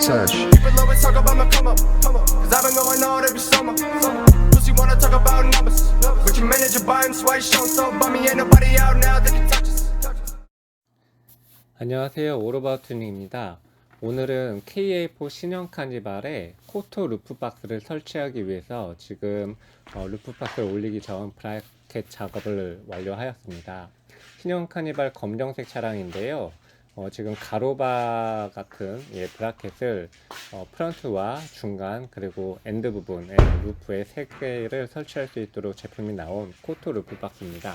Touch. People always talk about my come up, come up. Cause I've been going on every summer. summer. Pussy wanna talk about numbers. But your manager buy him swipe show so bummy ain't nobody out now that can touch us. 안녕하세요 오로바투닝입니다 오늘은 KA4 신형 카니발에 코토 루프박스를 설치하기 위해서 지금 어, 루프박스를 올리기 전 브라켓 작업을 완료하였습니다 신형 카니발 검정색 차량인데요 어, 지금 가로바 같은 예, 브라켓을 어, 프런트와 중간 그리고 엔드 부분에 루프에 세 개를 설치할 수 있도록 제품이 나온 코토 루프 박스입니다.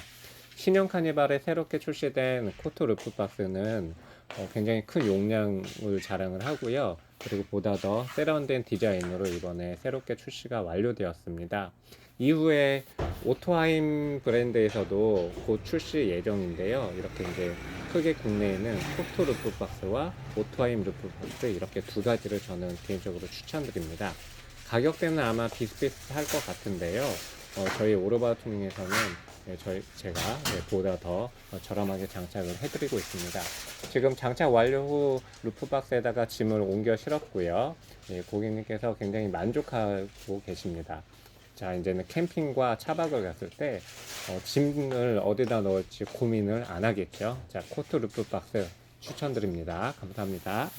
신형 카니발에 새롭게 출시된 코토 루프 박스는 어, 굉장히 큰 용량을 자랑을 하고요. 그리고 보다 더 세련된 디자인으로 이번에 새롭게 출시가 완료되었습니다. 이후에 오토하임 브랜드에서도 곧 출시 예정인데요. 이렇게 이제 크게 국내에는 코토 루프박스와 오토하임 루프박스 이렇게 두 가지를 저는 개인적으로 추천드립니다. 가격대는 아마 비슷비슷할 것 같은데요. 어, 저희 오로바 투닝에서는 예, 저희 제가 예, 보다 더 어, 저렴하게 장착을 해드리고 있습니다. 지금 장착 완료 후 루프박스에다가 짐을 옮겨 실었고요. 예, 고객님께서 굉장히 만족하고 계십니다. 자, 이제는 캠핑과 차박을 갔을 때 어, 짐을 어디다 넣을지 고민을 안 하겠죠. 자, 코트 루프 박스 추천드립니다. 감사합니다.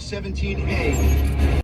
Block 17A.